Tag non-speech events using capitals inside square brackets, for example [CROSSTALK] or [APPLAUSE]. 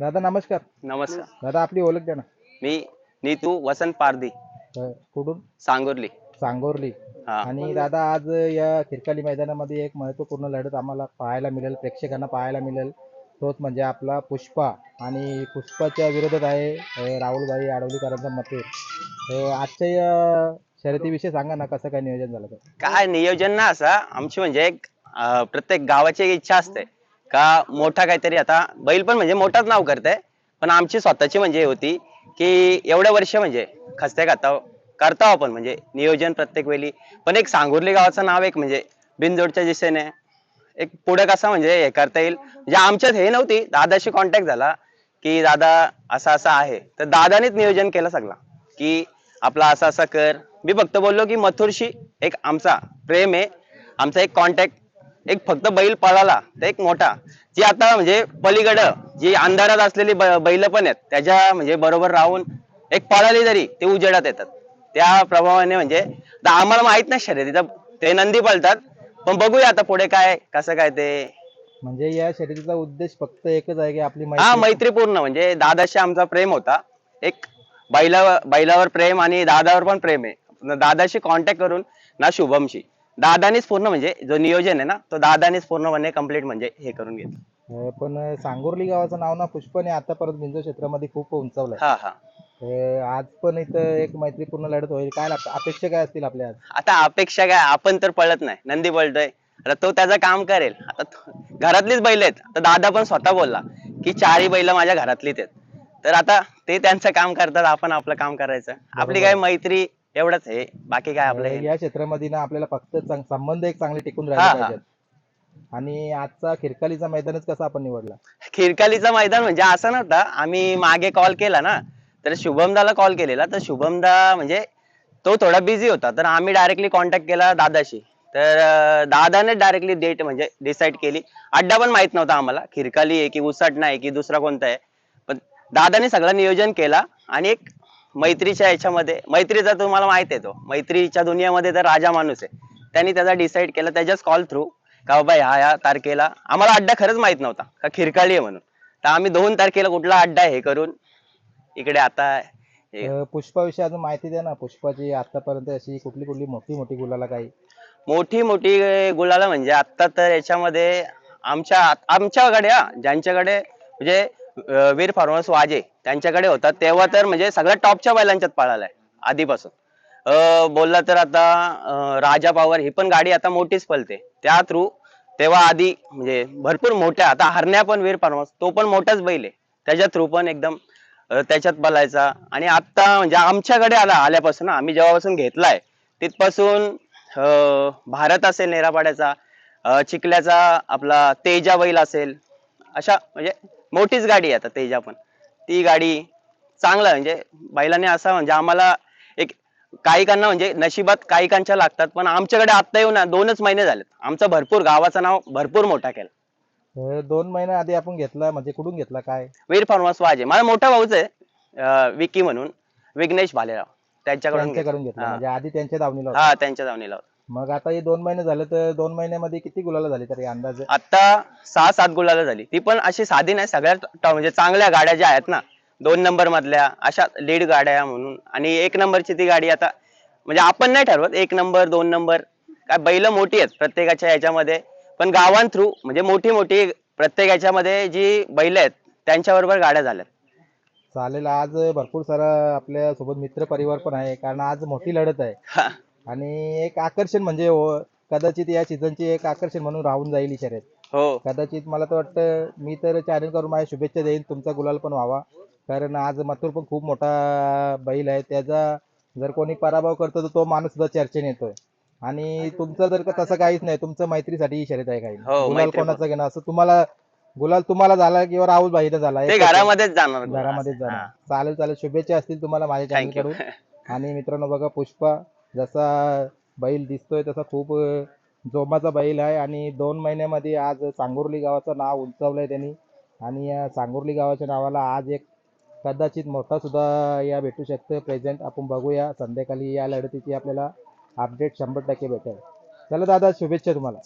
दादा नमस्कार. नमस्कार. दादा आपली ओळख द्या ना. मी नीतू वसंत पारधी. अ, कुठून? सांगोर्ली. सांगोरली. हा. आणि दादा आज या खिरकाली मैदानामध्ये एक महत्त्वपूर्ण लढत आम्हाला पाहायला मिळेल प्रेक्षकांना पाहायला मिळेल. तोच म्हणजे आपला पुष्पा. आणि पुष्पाच्या विरोधात आहे अ, राहुलभाई आडवलीकरांचा अ, आजच्या या शर्यतीविषयी सांगा ना कसं काय नियोजन झालं तर काय नियोजन ना असा आमची म्हणजे एक अं, प्रत्येक गावाची एक इच्छा असते. का मोठा काहीतरी आता बैल पण म्हणजे मोठाच नाव करते पण आमची स्वतःची म्हणजे हे होती की एवढ्या वर्ष म्हणजे खस्ते खाता करता आपण म्हणजे नियोजन प्रत्येक वेळी. पण एक सांगुर्ली गावाचं नाव एक म्हणजे बिनजोडच्या दिशेने एक पुढे कसं म्हणजे हे करता येईल. म्हणजे आमच्यात हे नव्हती दादाशी कॉन्टॅक्ट झाला की दादा असं असं आहे. तर दादानेच नियोजन केलं सगळं की आपला असं असं कर. मी फक्त बोललो की मथुरशी एक आमचा प्रेम आहे आमचा एक कॉन्टॅक्ट एक फक्त बैल पळाला तर एक मोठा. जी आता म्हणजे पलीकडं जी अंधारात असलेली बैल पण आहेत त्याच्या म्हणजे बरोबर राहून एक पळाली जरी ते उजेडात येतात. त्या प्रभावाने म्हणजे आम्हाला माहीत नाही शर्यतीचं ते नंदी पळतात. पण बघूया आता पुढे काय कसं काय ते. म्हणजे या शर्यतीचा उद्देश फक्त एकच आहे की आपली हा मैत्री मैत्रीपूर्ण. म्हणजे दादाशी आमचा प्रेम होता. एक बैलावर बैलावर प्रेम आणि दादावर पण प्रेम आहे. दादाशी कॉन्टॅक्ट करून ना शुभमशी. दादानीच पूर्ण म्हणजे जो नियोजन आहे ना तो दादानीच पूर्णपणे कंप्लीट म्हणजे हे करून घेतलं अ, पण सांगोर्ली गावाचं नाव ना पुष्पाने आतापर्यंत बिंजो क्षेत्रामध्ये खूप उंचावलंय. हा हा. अ, आज पण इथं एक मैत्रीपूर्ण लढत होईल. काय अपेक्षा काय असतील आपल्या आज? आता अपेक्षा काय? आपण तर पळत नाही. नंदी पळतोय आता तो त्याचं काम करेल. आता तो- घरातलीच बैल आहेत. तर दादा पण स्वतः बोलला की चारही बैल माझ्या घरातलीच आहेत. तर आता ते त्यांचं काम करतात. आपण आपलं काम करायचं. आपली काय मैत्री एवढंच आहे. बाकी काय आपलं हे या क्षेत्रामध्ये ना आपल्याला फक्त चांग- संबंध एक चांगले टिकून हा, राहिले हा. पाहिजेत. आणि आजचा खिरकालीचा मैदानच कसा आपण निवडला? खिरकालीचं मैदान म्हणजे असं नव्हता. आम्ही मागे कॉल केला ना तर शुभमदाला कॉल केलेला. तर शुभमदा म्हणजे तो थोडा बिझी होता. तर आम्ही डायरेक्टली कॉन्टॅक्ट केला दादाशी. तर अं, दादाने डायरेक्टली डेट म्हणजे डिसाईड केली. अड्डा पण माहीत नव्हता आम्हाला. खिरकाली आहे की उसाट नाही की दुसरा कोणता आहे. पण दादाने सगळं नियोजन केला. आणि एक मैत्रीच्या याच्यामध्ये मैत्रीचा तुम्हाला माहीत आहे तो. मैत्रीच्या दुनियामध्ये तर राजा माणूस आहे. त्यांनी त्याचा डिसाईड केला त्याच्याच कॉल थ्रू का बाबा ह्या ह्या तारखेला आम्हाला अड्डा खरंच माहीत नव्हता का खिरकाळी आहे म्हणून. तर आम्ही दोन तारखेला कुठला अड्डा हे करून इकडे आता अ, पुष्पाविषयी अजून माहिती द्या ना. पुष्पाची आतापर्यंत अशी कुठली कुठली मोठी मोठी गुलाला काही? मोठी मोठी गुलाला म्हणजे आता तर याच्यामध्ये आमच्या आमच्याकडे हा, ज्यांच्याकडे म्हणजे वीर फार्मर्स वाजे त्यांच्याकडे होता. तेव्हा तर म्हणजे सगळ्या टॉपच्या बैलांच्यात पळालाय आधीपासून. बोलला तर आता राजा पॉवर ही पण गाडी आता मोठीच पळते. त्या थ्रू तेव्हा आधी म्हणजे भरपूर मोठ्या आता हरण्या पण वीर फार्मर्स तो पण मोठाच बैल आहे. त्याच्या थ्रू पण एकदम त्याच्यात बलायचा आणि आता म्हणजे आमच्याकडे आला आल्यापासून आम्ही जेव्हापासून घेतलाय तिथपासून भारत असेल नेरापाड्याचा चिखल्याचा आपला तेजा बैल असेल अशा म्हणजे मोठीच गाडी आहे आता तेजा पण. ती गाडी चांगला म्हणजे बैलाने असा म्हणजे आम्हाला एक काहीकांना म्हणजे नशिबात काहीकांच्या लागतात. पण आमच्याकडे आता येऊन दोनच महिने झालेत. आमचं भरपूर गावाचं नाव भरपूर मोठा केलं. दोन महिने आधी आपण घेतला म्हणजे कुठून घेतला काय? वीर फार्मर्स वाजे. माझा मोठा भाऊच आहे अं, विकी म्हणून विघ्नेश भालेराव. त्यांच्याकडून त्यांच्याकडून घेतला. हा. म्हणजे आधी त्यांच्या दावणीला होता. हा त्यांच्या जाऊन होता. मग आता हे दोन महिने झाले तर दोन महिन्यामध्ये किती गुलाला झाली तरी अंदाज? आता सहा सात गुलाला झाली. ती पण अशी साधी नाही सगळ्यात म्हणजे चांगल्या गाड्या ज्या आहेत ना दोन नंबर मधल्या अशा लीड गाड्या म्हणून. आणि एक नंबरची ती गाडी आता म्हणजे आपण नाही ठरवत एक नंबर दोन नंबर काय बैल मोठी आहेत प्रत्येकाच्या याच्यामध्ये. पण गावां थ्रू म्हणजे मोठी मोठी प्रत्येक याच्यामध्ये जी बैल आहेत त्यांच्याबरोबर गाड्या झाल्यात. चालेल आज भरपूर सारा आपल्यासोबत मित्र परिवार पण आहे कारण आज मोठी लढत आहे. हा. आणि एक आकर्षण म्हणजे हो- कदाचित या सीझनची एक आकर्षण म्हणून राहून जाईल ही शर्यत. हो. कदाचित मला तर वाटतं मी तर चॅनल करून माझ्या शुभेच्छा देईन तुमचा गुलाल पण व्हावा. कारण आज मथुर पण खूप मोठा बैल आहे. त्याचा जर कोणी पराभव करतो तर तो माणूस सुद्धा चर्चेने येतोय. आणि तुमचं जर का तसं काहीच नाही तुमचं मैत्रीसाठी ही शर्यत आहे काही. हो, गुलाल मैत्री कोणाचं घेणं असं तुम्हाला गुलाल तुम्हाला झाला किंवा राहुल भाईनं झाला ते. घरामध्येच जाणार घरामध्येच जाणार. चालेल चालेल. शुभेच्छा असतील तुम्हाला माझ्या चॅनल थँक्यू कडून. [LAUGHS] आणि मित्रांनो बघा पुष्पा जसा बैल दिसतोय तसा खूप जोमाचा बैल आहे आणि दोन महिन्यामध्ये आज सांगुर्ली गावाचं नाव उंचावलंय त्यांनी. आणि या सांगुर्ली गावाच्या नावाला आज एक कदाचित मोठा सुद्धा या भेटू शकतं प्रेझेंट आपण बघूया. संध्याकाळी या लढतीची आपल्याला अपडेट शंभर टक्के भेटेल. चला दादा शुभेच्छा तुम्हाला.